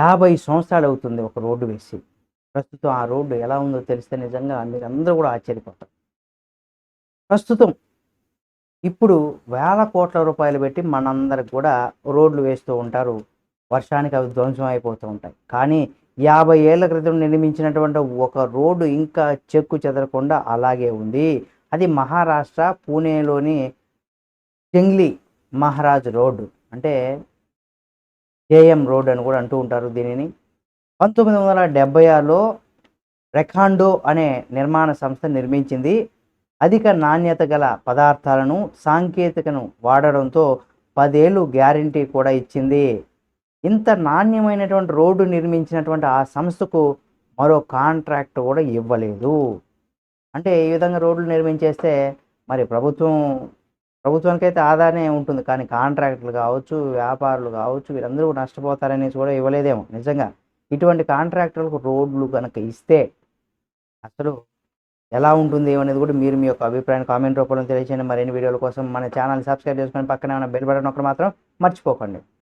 యాభై సంవత్సరాలు అవుతుంది ఒక రోడ్డు వేసి. ప్రస్తుతం ఆ రోడ్డు ఎలా ఉందో తెలిస్తే నిజంగా మీరు అందరూ కూడా ఆశ్చర్యపోతారు. ప్రస్తుతం ఇప్పుడు వేల కోట్ల రూపాయలు పెట్టి మనందరికి కూడా రోడ్లు వేస్తూ ఉంటారు. వర్షానికి అవి ధ్వంసం అయిపోతూ ఉంటాయి. కానీ యాభై ఏళ్ళ క్రితం నిర్మించినటువంటి ఒక రోడ్డు ఇంకా చెక్కు చెదరకుండా అలాగే ఉంది. అది మహారాష్ట్ర పూణేలోని జంగ్లీ మహారాజ్ రోడ్డు. అంటే జేఎం రోడ్ అని కూడా అంటూ ఉంటారు దీనిని. పంతొమ్మిది వందల డెబ్బై ఆరులో రెకాండో అనే నిర్మాణ సంస్థ నిర్మించింది. అధిక నాణ్యత గల పదార్థాలను సాంకేతికను వాడడంతో పదేళ్ళు గ్యారంటీ కూడా ఇచ్చింది. ఇంత నాణ్యమైనటువంటి రోడ్డు నిర్మించినటువంటి ఆ సంస్థకు మరో కాంట్రాక్ట్ కూడా ఇవ్వలేదు. అంటే ఈ విధంగా రోడ్లు నిర్మించేస్తే మరి ప్రభుత్వం ప్రభుత్వానికి అయితే ఉంటుంది. కానీ కాంట్రాక్టులు కావచ్చు వ్యాపారులు కావచ్చు వీరందరూ నష్టపోతారనేసి కూడా ఇవ్వలేదేమో నిజంగా. ఇటువంటి కాంట్రాక్టర్లకు రోడ్లు కనుక ఇస్తే అసలు ఎలా ఉంటుంది అనేది కూడా మీరు మీ యొక్క అభిప్రాయాన్ని కామెంట్ రూపంలో తెలియజేయండి మరిన్ని వీడియోల కోసం మన ఛానల్ సబ్స్క్రైబ్ చేసుకొని పక్కనే ఉన్న బెల్ బటన్ ఒకటి మాత్రం మర్చిపోకండి.